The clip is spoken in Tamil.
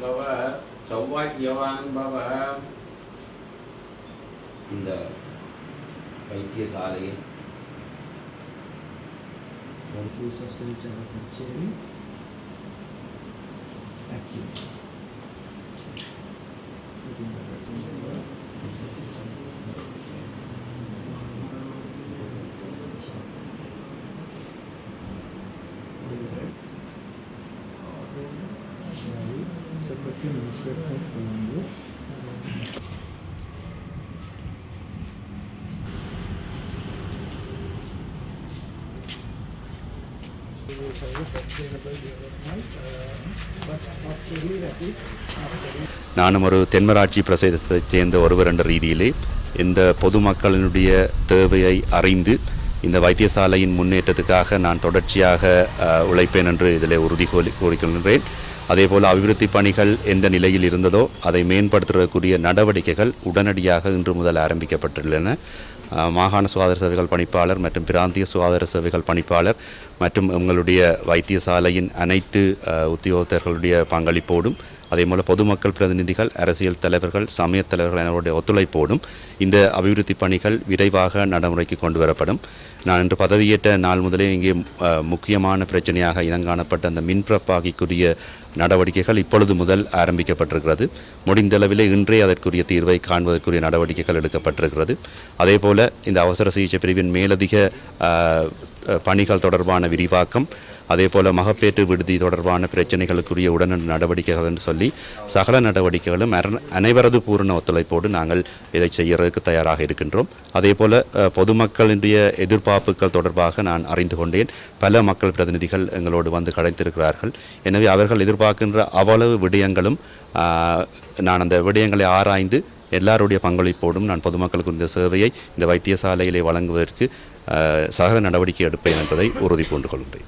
Baba, Sauvagyavan Baba. இந்த வைத்தியசாலையில் सब्सक्राइब चैनल पर शेयरिंग थैंक सब बच्चे मिनिस्टर फॉर फॉलो நானும் ஒரு தென்மராட்சி பிரதேசத்தைச் சேர்ந்த ஒருவர் என்ற ரீதியிலே இந்த பொதுமக்களினுடைய தேவையை அறிந்து இந்த வைத்தியசாலையின் முன்னேற்றத்துக்காக நான் தொடர்ச்சியாக உழைப்பேன் என்று இதில் உறுதி கூறிக்கொள்கின்றேன். அதே அதேபோல் அபிவிருத்தி பணிகள் எந்த நிலையில் இருந்ததோ அதை மேம்படுத்துவதற்குரிய நடவடிக்கைகள் உடனடியாக இன்று முதல் ஆரம்பிக்கப்பட்டுள்ளன. மாகாண சுகாதார சேவைகள் பணிப்பாளர் மற்றும் பிராந்திய சுகாதார சேவைகள் பணிப்பாளர் மற்றும் எங்களுடைய வைத்தியசாலையின் அனைத்து உத்தியோகத்தர்களுடைய பங்களிப்போடும் அதே போல் பொதுமக்கள் பிரதிநிதிகள் அரசியல் தலைவர்கள் சமய தலைவர்கள் அவருடைய ஒத்துழைப்போடும் இந்த அபிவிருத்தி பணிகள் விரைவாக நடைமுறைக்கு கொண்டு வரப்படும். நான் இன்று பதவியேற்ற நாள் முதலே இங்கே முக்கியமான பிரச்சனையாக இனங்காணப்பட்ட அந்த மின்பிரப்பாகிக்குரிய நடவடிக்கைகள் இப்பொழுது முதல் ஆரம்பிக்கப்பட்டிருக்கிறது. முடிந்தளவிலே இன்றே அதற்குரிய தீர்வை காண்பதற்குரிய நடவடிக்கைகள் எடுக்கப்பட்டிருக்கிறது. அதே போல் இந்த அவசர சிகிச்சை பிரிவின் மேலதிக பணிகள் தொடர்பான விரிவாக்கம் அதே போல் மகப்பேற்று விடுதி தொடர்பான பிரச்சனைகளுக்குரிய உடனடி நடவடிக்கைகள் என்று சொல்லி சகல நடவடிக்கைகளும் அனைவரது பூரண ஒத்துழைப்போடு நாங்கள் இதை செய்யறதுக்கு தயாராக இருக்கின்றோம். அதே போல் பொதுமக்களுடைய எதிர்பார்ப்புகள் தொடர்பாக நான் அறிந்து கொண்டேன். பல மக்கள் பிரதிநிதிகள் எங்களோடு வந்து கலைத்திருக்கிறார்கள் எனவே அவர்கள் எதிர்பார்க்கின்ற அவ்வளவு விடயங்களும் நான் அந்த விடயங்களை ஆராய்ந்து எல்லாருடைய பங்களிப்போடும் நான் பொதுமக்களுக்கு இந்த சேவையை இந்த வைத்தியசாலையிலே வழங்குவதற்கு சகல நடவடிக்கை எடுப்பேன் என்பதை உறுதி பூண்டு கொள்கிறேன்.